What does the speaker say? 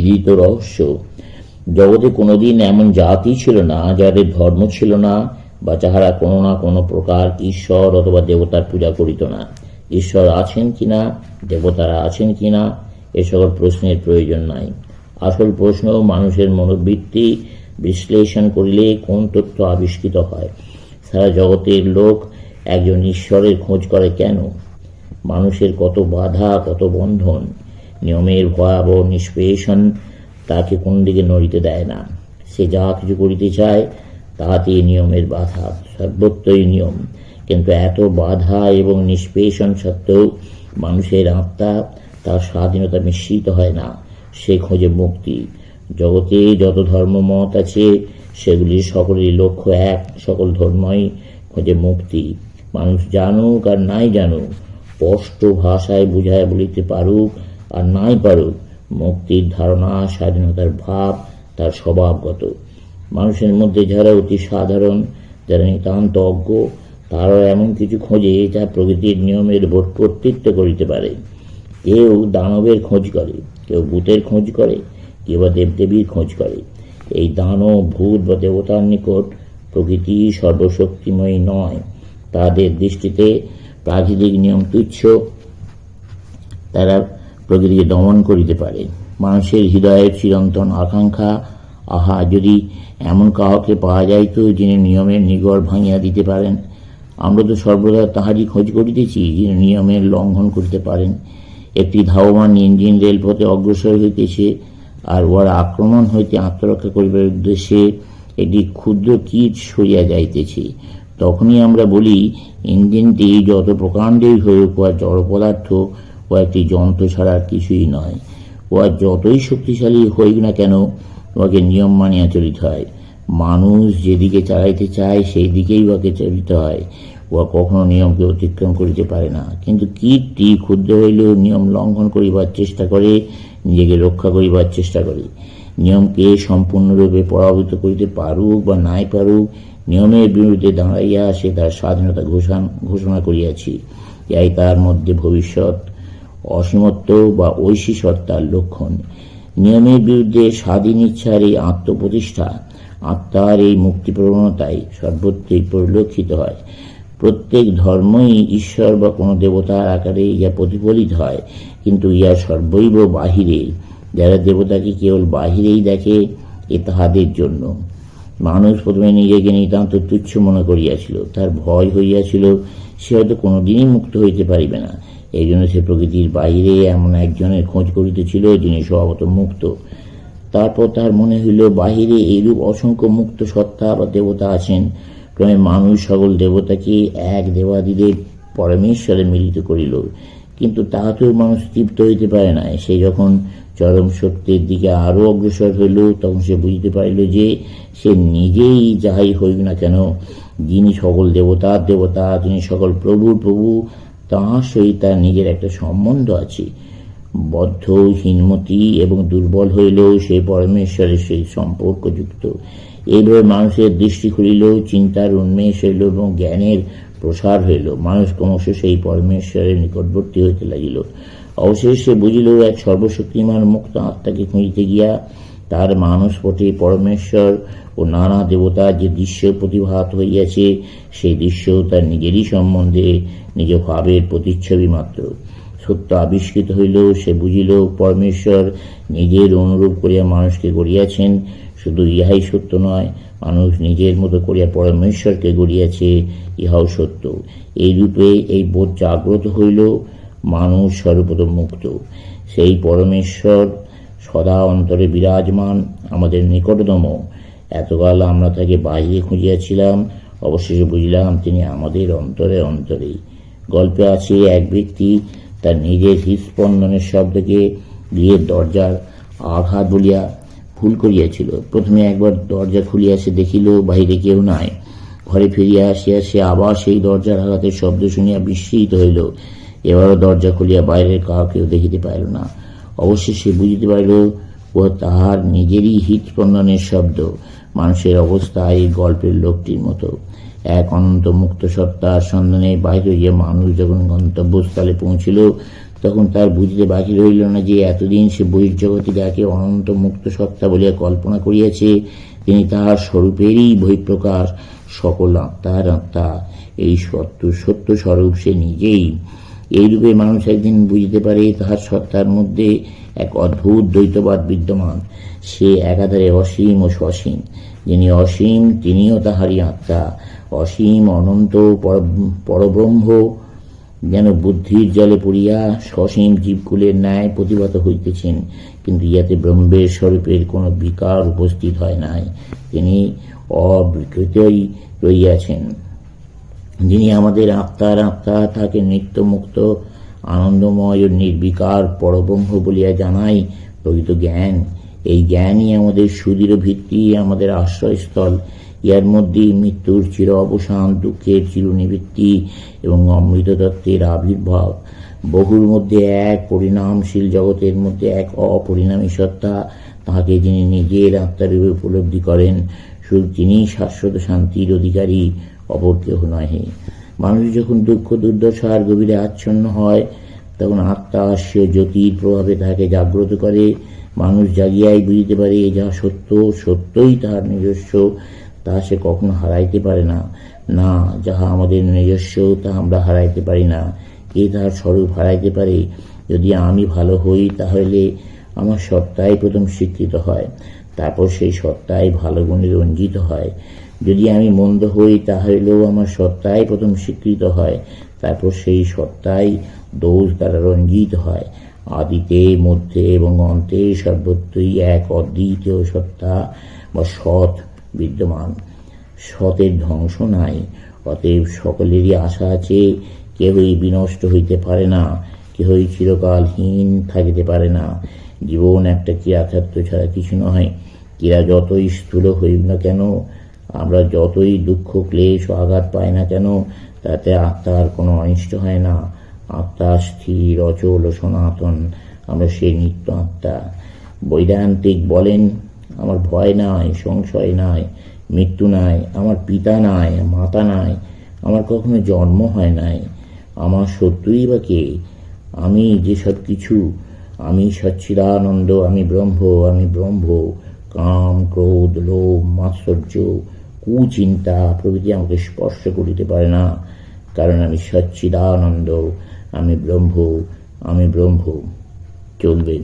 বিদিত রহস্য। জগতে কোনোদিন এমন জাতি ছিল না, যাদের ধর্ম ছিল না, বা যাহারা কোনো না কোনো প্রকার ঈশ্বর অথবা দেবতার পূজা করিত না। ঈশ্বর আছেন কিনা, দেবতারা আছেন কিনা, এ সকল প্রশ্নের প্রয়োজন নাই। আসল প্রশ্ন, মানুষের মনোবৃত্তি বিশ্লেষণ করিলে কোন তথ্য আবিষ্কৃত হয়? সারা জগতের লোক একজন ঈশ্বরের খোঁজ করে কেন? মানুষের কত বাধা, কত বন্ধন? নিয়মের ভয়াবহ নিষ্পেষণ তাকে কোন দিকে নড়িতে দেয় না। সে যা কিছু করিতে চায় তাহাতে নিয়মের বাধা সর্বত্রই নিয়ম। কিন্তু এত বাধা এবং নিষ্পেষণ সত্ত্বেও মানুষের আত্মা তার স্বাধীনতা মিশ্রিত হয় না। সে খোঁজে মুক্তি। জগতে যত ধর্মমত আছে, সেগুলির সকলেরই লক্ষ্য এক, সকল ধর্মই খোঁজে মুক্তি। মানুষ জানুক আর নাই জানুক, স্পষ্ট ভাষায় বুঝায় বলিতে পারুক আর নাই পারুক মুক্তির ধারণা, স্বাধীনতার ভাব, তার স্বভাবগত মানুষের মধ্যে যারা অতি সাধারণ, যারা নিতান্ত অজ্ঞ, তারাও এমন কিছু খোঁজে যা প্রকৃতির নিয়মের কর্তৃত্ব করিতে পারে। কেউ দানবের খোঁজ করে, কেউ ভূতের খোঁজ করে, কেউ বা দেবদেবীর খোঁজ করে। এই দানব, ভূত বা দেবতার নিকট প্রকৃতি সর্বশক্তিময়ী নয়। তাদের দৃষ্টিতে প্রাকৃতিক নিয়ম তুচ্ছ। তারা প্রকৃতিকে দমন করিতে পারে। মানুষের হৃদয়ের চিরন্তন আকাঙ্ক্ষা, আহা, যদি এমন কাহকে পাওয়া যাইত যিনি নিয়মের নিগড় ভাঙিয়া দিতে পারেন। আমরা তো সর্বদা তাহারই খোঁজ করিতেছি, যিনি নিয়মের লঙ্ঘন করিতে পারেন। একটি ধাবমান ইঞ্জিন রেলপথে অগ্রসর হইতেছে আর উহার আক্রমণ হইতে আত্মরক্ষা করিবার উদ্দেশ্যে একটি ক্ষুদ্র কীট সরিয়া যাইতেছে। তখনই আমরা বলি, ইঞ্জিনটি যত প্রকাণ্ডই হয়ে উহা জড় পদার্থ ও একটি যন্ত্র ছাড়া আর কিছুই নয়। উহা যতই শক্তিশালী হইক না কেন উহাকে নিয়ম মানিয়া চলিতে হয়। মানুষ যেদিকে চালাইতে চায় সেই দিকেই উহাকে চলিতে হয়। উহা কখনো নিয়মকে অতিক্রম করিতে পারে না। কিন্তু কীটটি ক্ষুদ্র হইলেও নিয়ম লঙ্ঘন করিবার চেষ্টা করে, নিজেকে রক্ষা করিবার চেষ্টা করে। নিয়মকে সম্পূর্ণরূপে পরাভূত করিতে পারুক বা নাই পারুক, নিয়মের বিরুদ্ধে দাঁড়াইয়া সে তার স্বাধীনতা ঘোষণা ঘোষণা করিয়াছি। ইয়াই তার মধ্যে ভবিষ্যৎ অসীমত্ব বা ঐশী সত্তার লক্ষণ। নিয়মের বিরুদ্ধে স্বাধীন ইচ্ছার এই আত্মপ্রতিষ্ঠা, আত্মার এই মুক্তি প্রবণতায় সর্বত্রই পরিলক্ষিত হয়। প্রত্যেক ধর্মই ঈশ্বর বা কোনো দেবতার আকারে ইহা প্রতিফলিত হয়, কিন্তু ইহা সর্বৈব বাহিরে। যারা দেবতাকে কেবল বাহিরেই দেখে, এ তাহাদের জন্য। মানুষ প্রথমে নিজেকে নিতান্ত তুচ্ছ মনে করিয়াছিল। তার ভয় হইয়াছিল, সে হয়তো কোনোদিনই মুক্ত হইতে পারিবে না। এই জন্য সে প্রকৃতির বাইরে এমন একজনের খোঁজ করিতেছিল যিনি স্বভাবত মুক্ত। তারপর তার মনে হইল, বাহিরে এইরূপ অসংখ্য মুক্ত সত্তা বা দেবতা আছেন। ক্রমে মানুষ সকল দেবতাকে এক দেবাদিদেব পরমেশ্বরে মিলিত করিল। কিন্তু তাহাতেও মানুষ তৃপ্ত হইতে পারে না সে যখন চরম সত্যের দিকে আরও অগ্রসর হইল, তখন সে বুঝতে পারিল যে সে নিজেই যাহাই হইক না কেন, যিনি সকল দেবতার দেবতা তিনি সকল প্রভুর প্রভু তাহার সহিত তার নিজের একটা সম্বন্ধ আছে। বদ্ধ, হীনমতি এবং দুর্বল হইলেও সে পরমেশ্বরের সেই সম্পর্কযুক্ত। এইভাবে মানুষের দৃষ্টি খুলিল, চিন্তার উন্মেষ হইল এবং জ্ঞানের প্রসার হইল। মানুষ ক্রমশ সেই পরমেশ্বরের নিকটবর্তী হইতে লাগিল। অবশেষে বুঝিল এক সর্বশক্তিমান মুক্ত আত্মাকে খুঁজিতে গিয়া তার মানস পথে পরমেশ্বর ও নানা দেবতার যে দৃশ্য প্রতিভাত হইয়াছে, সেই দৃশ্য তার নিজেরই সম্বন্ধে, নিজ ভাবের প্রতিচ্ছবি মাত্র। সত্য আবিষ্কৃত হইল, সে বুঝিল, পরমেশ্বর নিজের অনুরূপ করিয়া মানুষকে গড়িয়াছেন, শুধু ইহাই সত্য নয়, মানুষ নিজের মতো করিয়া পরমেশ্বরকে গড়িয়াছে, ইহাও সত্য। এই রূপে এই বোধ জাগ্রত হইল, মানুষ সর্বপ্রথম মুক্ত সেই পরমেশ্বর সদা অন্তরে বিরাজমান, আমাদের নিকটতম। এতকাল আমরা তাকে বাইরে খুঁজিয়াছিলাম, অবশেষে বুঝলাম তিনি আমাদের অন্তরে অন্তরে গল্পে আছে এক ব্যক্তি তার নিজের হৃদস্পন্দনের শব্দকে গৃহের দরজার আঘাত বলিয়া ভুল করিয়াছিল। প্রথমে একবার দরজা খুলিয়া সে দেখিল, বাহিরে কেউ নাই। ঘরে ফিরিয়া আসিয়া সে আবার সেই দরজার আঘাতের শব্দ শুনিয়া বিস্মিত হইল। এবারও দরজা খুলিয়া বাইরের কাউকেও দেখিতে পাইল না। অবশ্যই সে বুঝিতে পারিল, ও তাহার নিজেরই হৃৎস্পন্দনের শব্দ। মানুষের অবস্থা এই গল্পের লোকটির মতো। এক অনন্ত মুক্ত সত্তার সন্ধানে বাইরে হইয়া মানুষ যখন গন্তব্যস্থলে পৌঁছিল, তখন তার বুঝতে বাকি রইল না যে এতদিন সে বহির্জগতে যাকে অনন্ত মুক্ত সত্তা বলিয়া কল্পনা করিয়াছে, তিনি তাহার স্বরূপেরই বহিঃপ্রকাশ, সকল আত্মার আত্মা। এই সত্য সত্য স্বরূপ সে নিজেই এইরূপে মানুষ একদিন বুঝতে পারে তাহার সত্তার মধ্যে এক অদ্ভুত দ্বৈতবাদ বিদ্যমান। সে একাধারে অসীম ও সসীম। যিনি অসীম, তিনিও তাহারই আত্মা। অসীম অনন্ত, পর- পরব্রহ্ম। যেন বুদ্ধির জলে পড়িয়া সসীম জীবকুলের ন্যায় প্রতিভাত হইতেছেন, কিন্তু ইয়াতে ব্রহ্মের স্বরূপের কোনো বিকার উপস্থিত হয় নাই। তিনি অবিকৃতই রইয়াছেন যিনি আমাদের আত্মার আত্মা, তাকে নিত্যমুক্ত, আনন্দময় ও নির্বিকার পরব্রহ্ম বলিয়া জানাই প্রকৃত জ্ঞান। এই জ্ঞানই আমাদের সুদৃঢ় ভিত্তি, আমাদের আশ্রয়স্থল। ইহার মধ্যেই মৃত্যুর চির অবসান, দুঃখের চিরনিবৃত্তি এবং অমৃত তত্ত্বের আবির্ভাব। বহুর মধ্যে এক পরিণামশীল জগতের মধ্যে এক অপরিণামী সত্তা, তাহাকে যিনি নিজের আত্মারূপে উপলব্ধি করেন, শুধু তিনিই শাশ্বত শান্তির অধিকারী। অপর কেহ নহে। মানুষ যখন দুঃখ দুর্দশার গভীরে আচ্ছন্ন হয়, তখন আত্মা সে জ্যোতির প্রভাবে তাহাকে জাগ্রত করে। মানুষ জাগিয়াই বুঝিতে পারে যা সত্য, সত্যই তাহার নিজস্ব তাহা সে কখনো হারাইতে পারে না। না, যাহা আমাদের নিজস্ব তাহা আমরা হারাইতে পারি না। কে তাহার স্বরূপ হারাইতে পারে? যদি আমি ভালো হই, তাহলে আমার সত্তাই প্রথম স্বীকৃত হয়। তারপর সেই সত্তাই ভালো গুণে রঞ্জিত হয়। যদি আমি মন্দ হই, তাহলেও আমার সত্তাই প্রথম স্বীকৃত হয়। তারপর সেই সত্তাই দোষ দ্বারা রঞ্জিত হয়। আদিতে, মধ্যে এবং অন্তে সর্বত্রই এক অদ্বিতীয় সত্তা বা সৎ বিদ্যমান। সতের ধ্বংস নাই। অতএব সকলেরই আশা আছে কেহই বিনষ্ট হইতে পারে না কেহই চিরকালহীন থাকিতে পারে না। জীবন একটা ক্রিয়াক্ষেত্র ছাড়া কিছু নয়। ক্রিয়া যতই স্থূল হইব না কেন, আমরা যতই দুঃখ, ক্লেশ ও আঘাত পাই না কেন, তাতে আত্মার কোনো অনিষ্ট হয় না। আত্মা স্থির, অচল ও সনাতন। আমরা সেই নিত্য আত্মা। বৈদান্তিক বলেন, আমার ভয় নাই, সংশয় নাই, মৃত্যু নাই, আমার পিতা নাই, মাতা নাই, আমার কখনো জন্ম হয় নাই। আমার শত্রুই বা কে? আমি যেসব কিছু আমি সচ্ছিদানন্দ আমি ব্রহ্ম আমি ব্রহ্ম। কাম, ক্রোধ, লোভ, মাৎসর্য, কুচিন্তা প্রভৃতি আমাকে স্পর্শ করিতে পারে না, কারণ আমি সচ্ছিদানন্দ আমি ব্রহ্ম আমি ব্রহ্ম। চলবে।